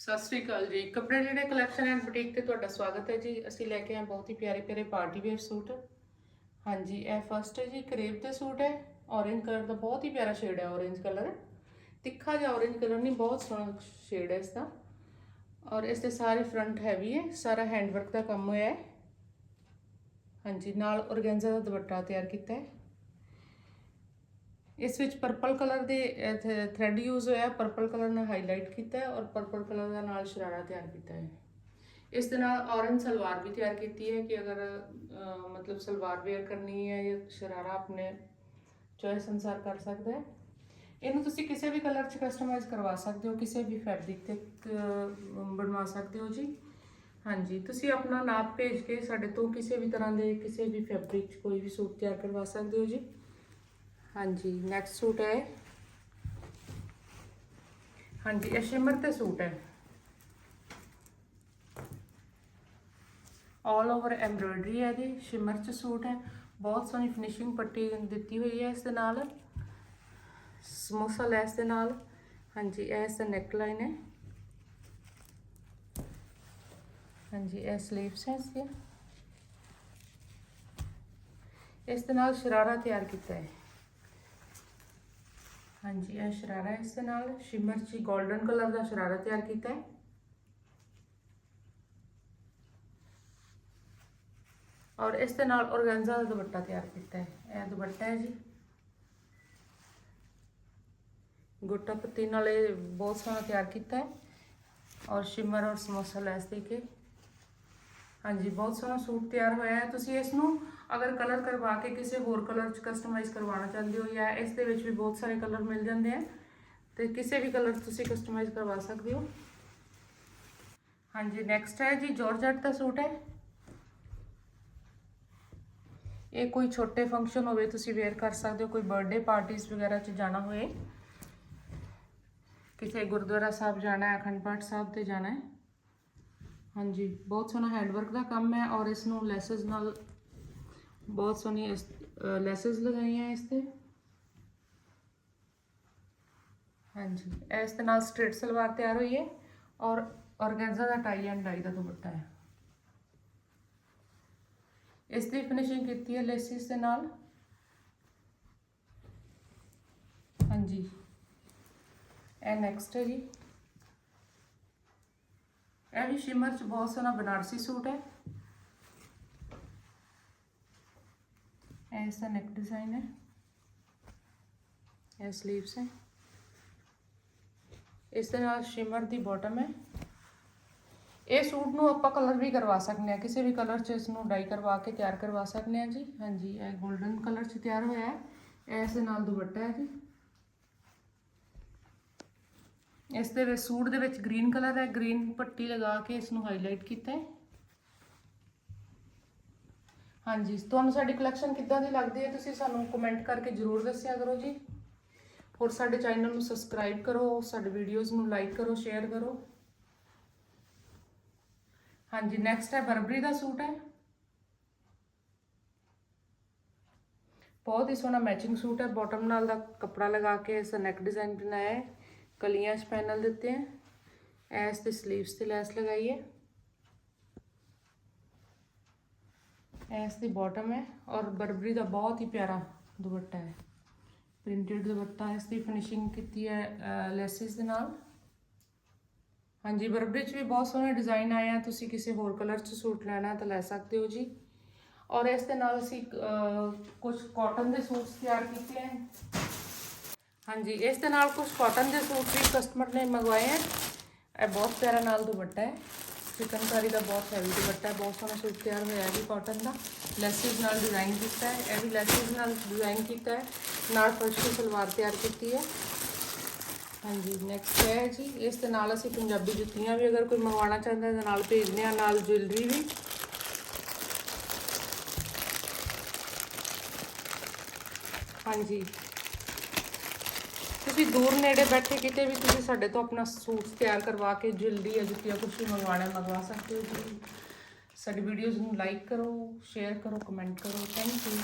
ਸਤਿ ਸ੍ਰੀ ਅਕਾਲ ਜੀ। ਕੱਪੜੇ ਜਿਹੜੇ ਕਲੈਕਸ਼ਨ ਐਂਡ ਬੁਟੀਕ ਤੇ ਤੁਹਾਡਾ ਸਵਾਗਤ ਹੈ ਜੀ। ਅਸੀਂ ਲੈ ਕੇ ਆਏ ਬਹੁਤ ਹੀ ਪਿਆਰੇ ਪਿਆਰੇ ਪਾਰਟੀ ਵੇਅਰ ਸੂਟ। ਹਾਂਜੀ, ਇਹ ਫਸਟ ਹੈ ਜੀ ਕਰੇਪ ਦੇ ਸੂਟ ਹੈ। ਔਰੇਂਜ ਕਲਰ ਦਾ ਬਹੁਤ ਹੀ ਪਿਆਰਾ ਸ਼ੇਡ ਹੈ ਔਰੇਂਜ ਕਲਰ ਤਿੱਖਾ ਜਿਹਾ ਔਰੇਂਜ ਕਲਰ ਨਹੀਂ, ਬਹੁਤ ਸੋਹਣਾ ਸ਼ੇਡ ਹੈ ਇਸ ਦਾ। ਔਰ ਇਸ ਦੇ ਸਾਰੇ ਫਰੰਟ ਹੈਵੀ ਹੈ, ਸਾਰਾ ਹੈਂਡਵਰਕ ਦਾ ਕੰਮ ਹੋਇਆ ਹੈ। ਹਾਂਜੀ, ਨਾਲ ਔਰਗੈਂਜ਼ਾ ਦਾ ਦੁਪੱਟਾ ਤਿਆਰ ਕੀਤਾ ਹੈ। ਇਸ ਵਿੱਚ ਪਰਪਲ ਕਲਰ ਦੇ ਥ੍ਰੈਡ ਯੂਜ਼ ਹੋਇਆ ਪਰਪਲ ਕਲਰ ਨਾਲ ਹਾਈਲਾਈਟ ਕੀਤਾ ਹੈ ਔਰ ਪਰਪਲ ਕਲਰ ਦਾ ਨਾਲ ਸ਼ਰਾਰਾ ਤਿਆਰ ਕੀਤਾ ਹੈ। ਇਸ ਦੇ ਨਾਲ ਔਰੰਜ ਸਲਵਾਰ ਵੀ ਤਿਆਰ ਕੀਤੀ ਹੈ ਕਿ ਅਗਰ ਮਤਲਬ ਸਲਵਾਰ ਵੇਅਰ ਕਰਨੀ ਹੈ ਜਾਂ ਸ਼ਰਾਰਾ ਆਪਣੇ ਚੋਇਸ ਅਨੁਸਾਰ ਕਰ ਸਕਦਾ ਹੈ। ਇਹਨੂੰ ਤੁਸੀਂ ਕਿਸੇ ਵੀ ਕਲਰ 'ਚ ਕਸਟਮਾਈਜ਼ ਕਰਵਾ ਸਕਦੇ ਹੋ, ਕਿਸੇ ਵੀ ਫੈਬਰਿਕ ਤੇ ਬਣਵਾ ਸਕਦੇ ਹੋ ਜੀ। ਹਾਂਜੀ, ਤੁਸੀਂ ਆਪਣਾ ਨਾਪ ਭੇਜ ਕੇ ਸਾਡੇ ਤੋਂ ਕਿਸੇ ਵੀ ਤਰ੍ਹਾਂ ਦੇ ਕਿਸੇ ਵੀ ਫੈਬਰਿਕ 'ਚ ਕੋਈ ਵੀ ਸੂਟ ਤਿਆਰ ਕਰਵਾ ਸਕਦੇ ਹੋ ਜੀ। ਹਾਂਜੀ ਨੈਕਸਟ ਸੂਟ ਹੈ। ਹਾਂਜੀ, ਇਹ ਸ਼ਿਮਰ ਤੇ ਸੂਟ ਹੈ। ਆਲ ਓਵਰ ਐਮਬ੍ਰੋਇਡਰੀ ਹੈ ਇਹਦੀ, ਸ਼ਿਮਰ ਚ ਸੂਟ ਹੈ। ਬਹੁਤ ਸੋਹਣੀ ਫਿਨਿਸ਼ਿੰਗ ਪੱਟੀ ਦਿੱਤੀ ਹੋਈ ਹੈ ਇਸ ਦੇ ਨਾਲ। ਸਮੋਸਾ ਲੈਸ ਦੇ ਨਾਲ। ਹਾਂਜੀ, ਇਹ ਇਸ ਦਾ ਨੈਕ ਲਾਈਨ ਹੈ। ਹਾਂਜੀ, ਇਹ ਸਲੀਵਸ ਹੈ ਇਸਦੀਆਂ। ਇਸ ਦੇ ਨਾਲ ਸ਼ਰਾਰਾ ਤਿਆਰ ਕੀਤਾ ਹੈ। ਹਾਂਜੀ, ਇਹ ਸ਼ਰਾਰਾ ਇਸ ਦੇ ਨਾਲ ਸ਼ਿਮਰ ਚ 골ਡਨ ਕਲਰ ਦਾ ਸ਼ਰਾਰਾ ਤਿਆਰ ਕੀਤਾ ਹੈ। ਔਰ ਇਸ ਦੇ ਨਾਲ ਔਰਗੈਂਜ਼ਾ ਦਾ ਦੁਪੱਟਾ ਤਿਆਰ ਕੀਤਾ ਹੈ। ਇਹ ਦੁਪੱਟਾ ਹੈ ਜੀ। ਗੋਟਾ ਪੱਤੀ ਨਾਲ ਇਹ ਬਹੁਤ ਸੋਹਣਾ ਤਿਆਰ ਕੀਤਾ ਹੈ। ਔਰ ਸ਼ਿਮਰ ਔਰ ਸਮੋਸਾ ਲੈਸ ਦੇ ਕੇ। ਹਾਂਜੀ, ਬਹੁਤ ਸੋਹਣਾ ਸੂਟ ਤਿਆਰ ਹੋਇਆ ਹੈ। ਤੁਸੀਂ ਇਸ ਨੂੰ ਅਗਰ ਕਲਰ ਕਰਵਾ ਕੇ ਕਿਸੇ ਹੋਰ ਕਲਰ ਚ ਕਸਟਮਾਈਜ਼ ਕਰਵਾਉਣਾ ਚਾਹੁੰਦੇ ਹੋ ਜਾਂ ਇਸ ਦੇ ਵਿੱਚ ਵੀ ਬਹੁਤ ਸਾਰੇ ਕਲਰ ਮਿਲ ਜਾਂਦੇ ਆ, ਤੇ ਕਿਸੇ ਵੀ ਕਲਰ ਤੁਸੀਂ ਕਸਟਮਾਈਜ਼ ਕਰਵਾ ਸਕਦੇ ਹੋ। ਹਾਂਜੀ ਨੈਕਸਟ ਹੈ ਜੀ ਜਾਰਜਟ ਦਾ ਸੂਟ ਹੈ। ਇਹ ਕੋਈ ਛੋਟੇ ਫੰਕਸ਼ਨ ਹੋਵੇ, ਤੁਸੀਂ ਵੇਅਰ ਕਰ ਸਕਦੇ ਹੋ, ਕੋਈ ਬਰਥਡੇ ਪਾਰਟੀਆਂ ਵਗੈਰਾ 'ਚ ਜਾਣਾ ਹੋਵੇ ਕਿਸੇ ਗੁਰਦੁਆਰਾ ਸਾਹਿਬ ਜਾਣਾ ਹੈ, ਅਖੰਡ ਪਾਠ ਸਾਹਿਬ ਤੇ ਜਾਣਾ ਹੈ। ਹਾਂਜੀ, ਬਹੁਤ ਸੋਹਣਾ ਹੈਂਡਵਰਕ ਦਾ ਕੰਮ ਹੈ ਔਰ ਇਸ ਨੂੰ ਲੈਸਸ ਨਾਲ ਬਹੁਤ ਸੋਹਣੀ ਲੈਸਸ ਲਗਾਈਆਂ ਇਸ ਤੇ। ਹਾਂਜੀ ਇਸ ਦੇ ਨਾਲ ਸਟ੍ਰੇਟ ਸਲਵਾਰ ਤਿਆਰ ਹੋਈ ਹੈ ਔਰ ਔਰਗੈਂਜ਼ਾ ਦਾ ਟਾਈ ਐਂਡ ਡਾਈ ਦਾ ਦੁਪੱਟਾ ਹੈ। ਇਸ ਦੀ ਫਿਨਿਸ਼ਿੰਗ ਕੀਤੀ ਹੈ ਲੈਸਿਸ ਦੇ ਨਾਲ। ਹਾਂਜੀ, ਇਹ ਨੈਕਸਟ ਹੈ ਜੀ। ਇਹ ਵੀ ਸ਼ਿਮਰ ਚ ਬਹੁਤ ਸੋਹਣਾ ਬਨਾਰਸੀ ਸੂਟ ਹੈ। ਇਹ ਇਸ ਦਾ ਨੈਕ ਡਿਜ਼ਾਈਨ ਹੈ। ਇਹ ਸਲੀਵਸ ਹੈ। ਇਸ ਦੇ ਨਾਲ ਸ਼ਿਮਰ ਦੀ ਬਾਟਮ ਹੈ। ਇਹ ਸੂਟ ਨੂੰ ਆਪਾਂ ਕਲਰ ਵੀ ਕਰਵਾ ਸਕਦੇ ਹਾਂ। ਕਿਸੇ ਵੀ ਕਲਰ 'ਚ ਇਸ ਨੂੰ ਡਾਈ ਕਰਵਾ ਕੇ ਤਿਆਰ ਕਰਵਾ ਸਕਦੇ ਹਾਂ ਜੀ। ਹਾਂਜੀ, ਇਹ 골ਡਨ ਕਲਰ 'ਚ ਤਿਆਰ ਹੋਇਆ ਹੈ। ਇਸ ਦੇ ਨਾਲ ਦੁਪੱਟਾ ਹੈ ਜੀ। ਇਸ ਦੇ ਵਿੱਚ ਸੂਟ ਦੇ ਵਿੱਚ ਗ੍ਰੀਨ ਕਲਰ ਹੈ। ਗ੍ਰੀਨ ਪੱਟੀ ਲਗਾ ਕੇ ਇਸ ਨੂੰ ਹਾਈਲਾਈਟ ਕੀਤਾ ਹੈ। ਹਾਂਜੀ, ਤੁਹਾਨੂੰ ਸਾਡੀ ਕਲੈਕਸ਼ਨ ਕਿੱਦਾਂ ਦੀ ਲੱਗਦੀ ਹੈ ਤੁਸੀਂ ਸਾਨੂੰ ਕਮੈਂਟ ਕਰਕੇ ਜਰੂਰ ਦੱਸਿਆ ਕਰੋ ਜੀ। ਹੋਰ ਸਾਡੇ ਚੈਨਲ ਨੂੰ ਸਬਸਕ੍ਰਾਈਬ ਕਰੋ, ਸਾਡੇ ਵੀਡੀਓਜ਼ ਨੂੰ ਲਾਈਕ ਕਰੋ ਸ਼ੇਅਰ ਕਰੋ। ਹਾਂਜੀ ਨੈਕਸਟ ਹੈ ਬਰਬਰੀ ਦਾ ਸੂਟ ਹੈ। ਬਹੁਤ ਹੀ ਸੋਹਣਾ ਮੈਚਿੰਗ ਸੂਟ ਹੈ ਬਾਟਮ ਨਾਲ ਦਾ ਕੱਪੜਾ ਲਗਾ ਕੇ ਇਸ ਨੈਕ ਡਿਜ਼ਾਈਨ ਬਣਾਇਆ ਹੈ। ਕਲੀਆਂ ਚ ਪੈਨਲ ਦਿੱਤੇ ਹੈ। ਐਸ ਤੇ 슬ੀਵਸ ਤੇ ਲੈਸ ਲਗਾਈ ਹੈ। ਐਸ ਦੀ ਬਾਟਮ ਹੈ ਔਰ ਬਰਬਰੀ ਦਾ ਬਹੁਤ ਹੀ ਪਿਆਰਾ ਦੁਪੱਟਾ ਹੈ। ਪ੍ਰਿੰਟਡ ਦੁਪੱਟਾ ਇਸ ਦੀ ਫਿਨਿਸ਼ਿੰਗ ਕੀਤੀ ਹੈ ਲੈਸਿਸ ਦੇ ਨਾਲ। ਹਾਂਜੀ, ਬਰਬਰੀ 'ਚ ਵੀ ਬਹੁਤ ਸੋਹਣੇ ਡਿਜ਼ਾਈਨ ਆਏ ਆ। ਤੁਸੀਂ ਕਿਸੇ ਹੋਰ ਕਲਰ 'ਚ ਸੂਟ ਲੈਣਾ ਤਾਂ ਲੈ ਸਕਦੇ ਹੋ ਜੀ। ਔਰ ਇਸ ਦੇ ਨਾਲ ਅਸੀਂ ਕੁਝ ਕਾਟਨ ਦੇ ਸੂਟਸ ਤਿਆਰ ਕੀਤੇ ਹਨ ਹਾਂਜੀ, ਇਸ ਦੇ ਨਾਲ ਕੁਝ ਕਾਟਨ ਦੇ ਸੂਟ ਵੀ ਕਸਟਮਰ ਨੇ ਮੰਗਵਾਏ ਹਨ ਇਹ ਬਹੁਤ ਪਿਆਰਾ ਨਾਲ ਦੁਪੱਟਾ ਹੈ। ਚਿਕਨਕਾਰੀ ਦਾ ਬਹੁਤ ਹੈਵੀ ਦੁਪੱਟਾ ਹੈ, ਬਹੁਤ ਸੋਹਣਾ ਸੂਟ ਤਿਆਰ ਹੋਇਆ ਹੈ ਜੀ ਕਾਟਨ ਦਾ। ਲੈਸਿਸ ਨਾਲ ਡਿਜ਼ਾਈਨ ਕੀਤਾ ਹੈ, ਇਹ ਵੀ ਲੈਸਿਸ ਨਾਲ ਡਿਜ਼ਾਈਨ ਕੀਤਾ ਹੈ, ਨਾਲ ਫਰਸ਼ੀ ਸਲਵਾਰ ਤਿਆਰ ਕੀਤੀ ਹੈ। ਹਾਂਜੀ ਨੈਕਸਟ ਹੈ ਜੀ, ਇਸ ਦੇ ਨਾਲ ਅਸੀਂ ਪੰਜਾਬੀ ਜੁੱਤੀਆਂ ਵੀ ਅਗਰ ਕੋਈ ਮੰਗਵਾਉਣਾ ਚਾਹੁੰਦਾ ਹੈ ਨਾਲ ਭੇਜਦੇ ਆ ਨਾਲ ਜੁਐਲਰੀ ਵੀ। ਹਾਂਜੀ ਤੁਸੀਂ ਦੂਰ ਨੇੜੇ ਬੈਠੇ ਕਿਤੇ ਵੀ ਤੁਸੀਂ ਸਾਡੇ ਤੋਂ ਆਪਣਾ ਸੂਟ ਤਿਆਰ ਕਰਵਾ ਕੇ ਜੁਐਲਰੀ ਜਾਂ ਜੁੱਤੀਆਂ ਕੁਝ ਵੀ ਮੰਗਵਾਉਣਾ ਮੰਗਵਾ ਸਕਦੇ ਹੋ ਜੀ। ਸਾਡੀ ਵੀਡੀਓਜ਼ ਨੂੰ ਲਾਈਕ ਕਰੋ ਸ਼ੇਅਰ ਕਰੋ ਕਮੈਂਟ ਕਰੋ। Thank you